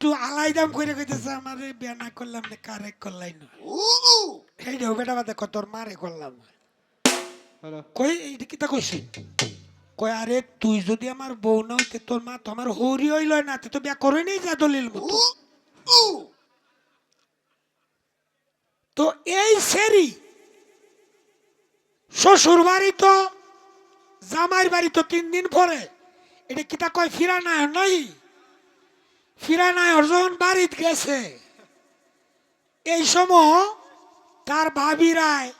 একটু আলাইদাম করে কইতেছে আমারে বিয়া না করলাম না কারে করলাই না? এই রে বেটা বাদে কত তোর মারে করলাম। কই এইটা কিতা কইছি? কই আরে তুই যদি আমার বউ না হইতে তোর মা তো আমার হরি হইল না তুই তো বিয়া করে নেই যা দলিল মতো। তো এই সেরি শ্বশুর বাড়ি তো জামাইর বাড়ি তো তিন দিন পরে এটা কিতা কয় ফিরা নাই নাই ফিরা নাই অর্জন বাড়িতে গেছে। এই সময় তার ভাবি রায়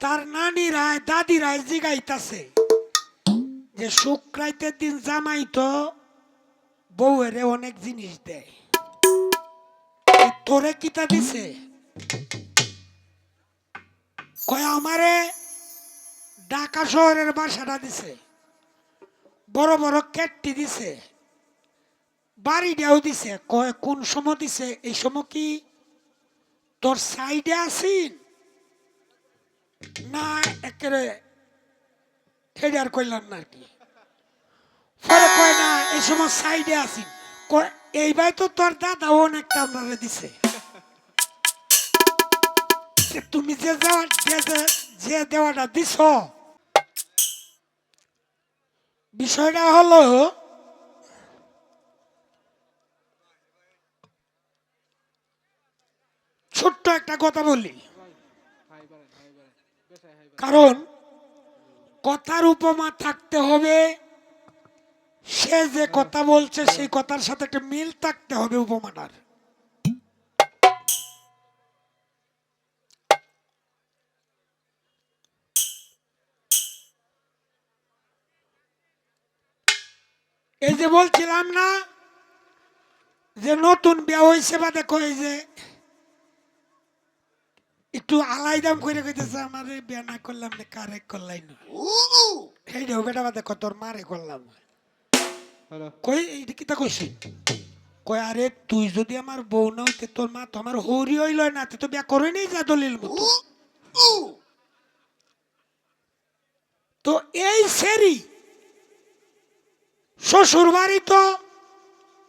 তার নানিরায় দাদিরায় জিগাইতাছে যে শুক্রাইতের দিন জামাই তো বউয়েরে অনেক জিনিস দেয়। তোরে কিতা দিছে? কয়, আমারে ঢাকা শহরের বাসাটা দিছে। বড় বড় কেটটি দিছে। বাড়িটাও দিছে, কয় কোন সময় দিছে, এই সময় কি তোর সাইডে আসিন না, একেবারে হেডার কইলাম না কি কয় না, এই সময় সাইডে আসি কয় এইবার তো তোর দাদা অনেকটা আমরা দিছে। তুমি যে দেওয়া যে যে- যে দেওয়াটা দিছ, বিষয়টা হলো ছোট্ট একটা কথা বলি। কারণ কথার উপমা থাকতে হবে, সে যে কথা বলছে সেই কথার সাথে একটা মিল থাকতে হবে উপমাটার। এই যে বলছিলাম না যে নতুন বিয়া হয়েছে বা দেখো এই যে একটু আলাইদাম করে কইতেছে আমারে বিয়া না করলাম না কারে করলাই না? এই রে বেটা বাদে কত মারে করলাম। কই এইটা কিতা কইছি? কই আরে তুই যদি আমার বউ না হইতে তোর মা তো আমার হরি হইল না তুই তো বিয়া করে নেই যা দলিল মতো। তো এই সেরি শ্বশুর বাড়ি তো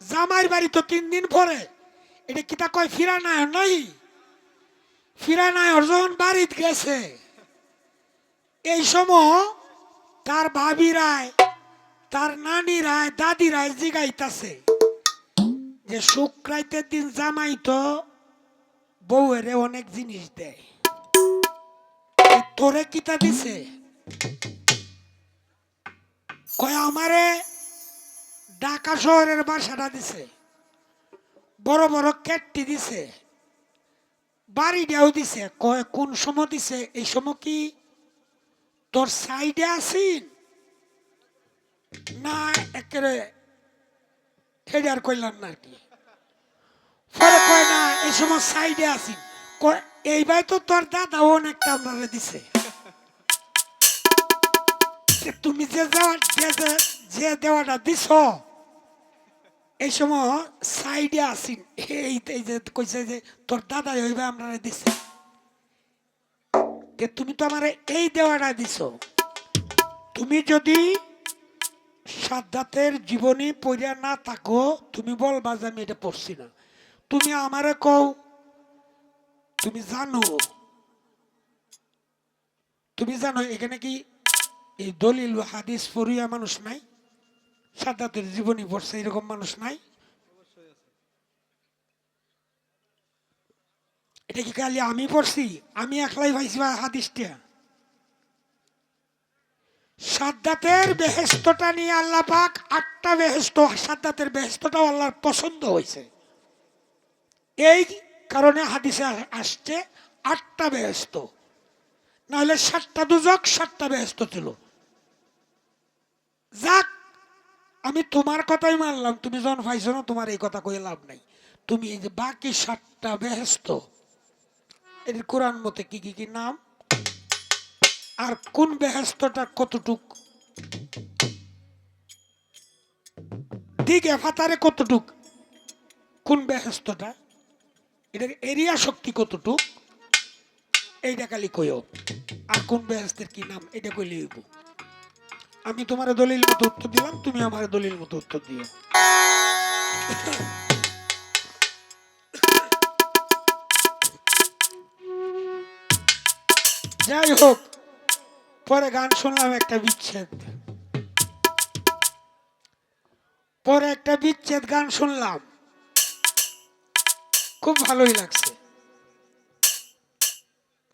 জামাইর বাড়ি তো তিন দিন পরে। এটা কিতা কয় ফিরা নাই নাই ফিরা নাই অর্জন বাড়িতে গেছে। এই সময় তার ভাবিরায় তার নানিরায় দাদিরায় জিগাইতাছে যে শুক্রাইতের দিন জামাই তো বউয়েরে অনেক জিনিস দেয়। তোরে কিতা দিছে? কয়, আমারে ঢাকা শহরের বাসাটা দিছে। বড় বড় কেটটি দিছে। বাড়িটাও দিছে, কয়, কোন সময় দিছে? এই সময় কি তোর সাইডে আসিন না, একেবারে হেডার কইলাম না আর কি কয়, না, এই সময় সাইডে আসি কয় এইবার তো তোর দাদা অনেকটা আমরা দিছে। তুমি যে যাওয়া যে দেওয়াটা দিছ এই সময় সাইডে আসিন এই যে কইছে যে, তোর দাদা হইবে আমরা দিছে। তুমি তো আমার এই দেওয়াটা দিছ। তুমি যদি সাদ্দাতের জীবনী পড়িয়া না থাকো, তুমি বলবা যে আমি এটা পড়ছি না। তুমি আমারে কও, তুমি জানো। তুমি জানো, এখানে কি এই দলিল হাদিস পড়িয়া মানুষ নাই? সাদ্দাতের জীবনী পড়ছে, এরকম মানুষ নাই? এটা কি খালি আমি পড়ছি? আমি একলাই পাইছি বা হাদিসটা? সাদ্দাতের বেহেস্তটা নিয়ে আল্লাহ পাক আটটা বেহেস্ত সাদ্দাতের বেহেস্তটাও আল্লাহর পছন্দ হয়েছে। এই কারণে হাদিসে আসছে আটটা বেহেস্ত নাহলে সাতটা দুজক সাতটা বেহেস্ত ছিল। যাক আমি তোমার কথাই মানলাম, তুমি যখন পাইছো না, তোমার এই কথা কয়ে লাভ নাই। তুমি এই যে বাকি সাতটা বেহেস্ত এর কোরআন মতে কি কি কি নাম? আর কোন বেহেস্তটা কতটুক? দিকে ফাতারে কতটুক? কোন বেহেস্তটা এটার এরিয়া শক্তি কতটুক? এইটা খালি কইও। আর কোন বেহেস্তের কি নাম? এটা কইলে হইব। আমি তোমার দলিল মতো উত্তর দিলাম, তুমি আমার দলিল মতো উত্তর দিও। যাই হোক, পরে গান শুনলাম একটা বিচ্ছেদ। পরে একটা বিচ্ছেদ গান শুনলাম। খুব ভালোই লাগছে।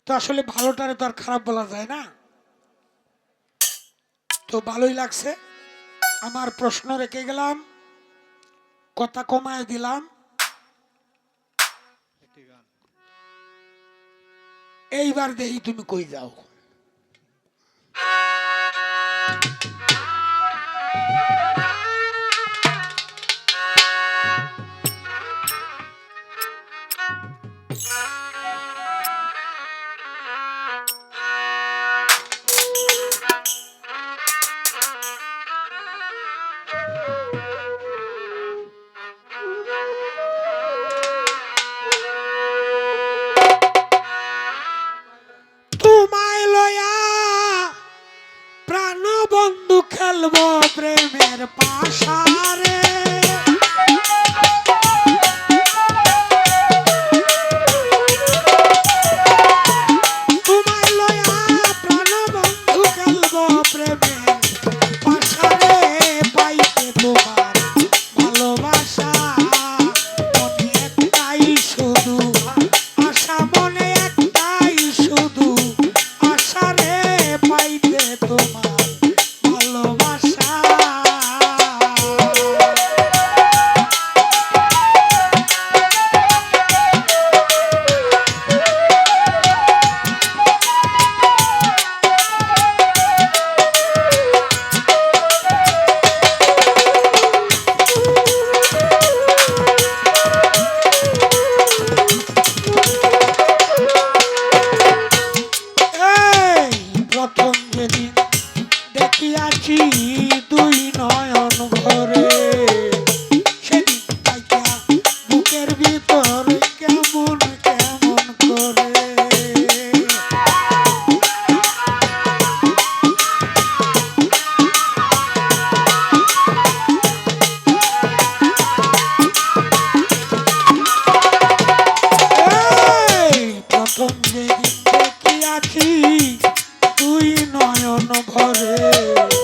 তো আসলে ভালোটারে তো আর খারাপ বলা যায় না। তো ভালোই লাগছে। আমার প্রশ্ন রেখে গেলাম, কথা কমায় দিলাম। এইবার দেখি তুমি কই যাও। ফেলব প্রেমের পাশা। querido, de que a ti. দুই নয়ন ভরে।